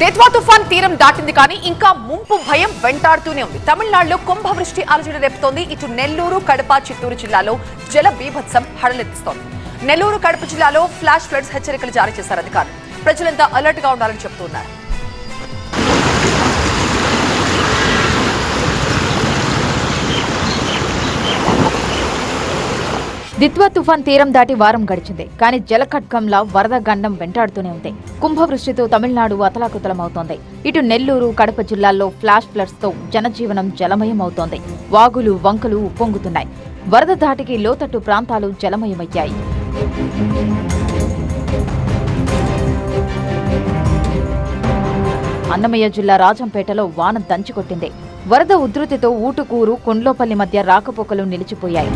దేత్వా తుఫాన్ తీరం దాటింది కానీ ఇంకా ముంపు భయం వెంటాడుతూనే ఉంది. తమిళనాడులో కుంభవృష్టి అలజడి రేపుతోంది. ఇటు నెల్లూరు కడప చిత్తూరు జిల్లాలో జల బీభత్సం హడలెత్తిస్తోంది. నెల్లూరు కడప జిల్లాలో ఫ్లాష్ ఫ్లడ్స్ హెచ్చరికలు జారీ చేశారు అధికారులు. ప్రజలంతా అలర్ట్గా ఉండాలని చెబుతున్నారు. దిత్వా తుఫాన్ తీరం దాటి వారం గడిచింది. కానీ జలఖడ్గంలా వరద గండం వెంటాడుతూనే ఉంది. కుంభవృష్టితో తమిళనాడు అతలాకుతలమవుతోంది. ఇటు నెల్లూరు కడప జిల్లాల్లో ఫ్లాష్ ఫ్లడ్స్తో జనజీవనం జలమయం అవుతోంది వాగులు వంకలు ఉప్పొంగుతున్నాయి. వరద ధాటికి లోతట్టు ప్రాంతాలు జలమయమయ్యాయి. అన్నమయ్య జిల్లా రాజంపేటలో వాన దంచికొట్టింది. వరద ఉధృతితో ఊటుకూరు కొండ్లోపల్లి మధ్య రాకపోకలు నిలిచిపోయాయి.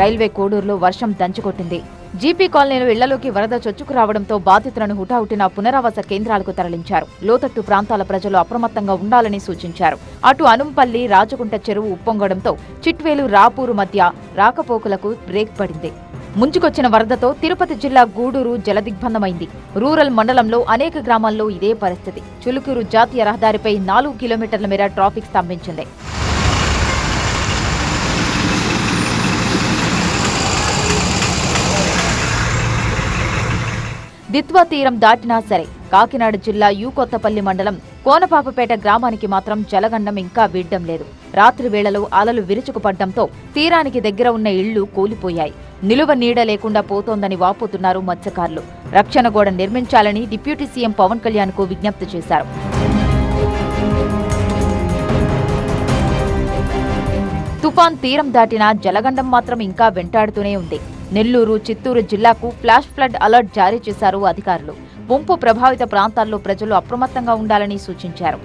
రైల్వే కోడూరులో వర్షం దంచుకొట్టింది. జీపీ కాలనీలో ఇళ్ళలోకి వరద చొచ్చుకు రావడంతో బాధితులను హుటాహుటిన పునరావాస కేంద్రాలకు తరలించారు. లోతట్టు ప్రాంతాల ప్రజలు అప్రమత్తంగా ఉండాలని సూచించారు. అటు అనుంపల్లి రాజగుంట చెరువు ఉప్పొంగడంతో చిట్వేలు రాపూరు మధ్య రాకపోకలకు బ్రేక్ పడింది. ముంచుకొచ్చిన వరదతో తిరుపతి జిల్లా గూడూరు జలదిగ్బంధమైంది. రూరల్ మండలంలో అనేక గ్రామాల్లో ఇదే పరిస్థితి. చులుకూరు జాతీయ రహదారిపై నాలుగు కిలోమీటర్ల మేర ట్రాఫిక్ స్తంభించింది. దిత్వా తీరం దాటినా సరే కాకినాడ జిల్లా యూ కొత్తపల్లి మండలం కోనపాపపేట గ్రామానికి మాత్రం జలగండం ఇంకా వీడ్డం లేదు. రాత్రి వేళలో అలలు విరుచుకుపడ్డంతో తీరానికి దగ్గర ఉన్న ఇళ్ళు కూలిపోయాయి. నిలువ నీడ లేకుండా పోతోందని వాపోతున్నారు మత్స్యకారులు. రక్షణ గోడ నిర్మించాలని డిప్యూటీ సీఎం పవన్ కళ్యాణ్కు విజ్ఞప్తి చేశారు. తుఫాన్ తీరం దాటినా జలగండం మాత్రం ఇంకా వెంటాడుతూనే ఉంది. నెల్లూరు చిత్తూరు జిల్లాకు ఫ్లాష్ ఫ్లడ్ అలర్ట్ జారీ చేశారు అధికారులు. ముంపు ప్రభావిత ప్రాంతాల్లో ప్రజలు అప్రమత్తంగా ఉండాలని సూచించారు.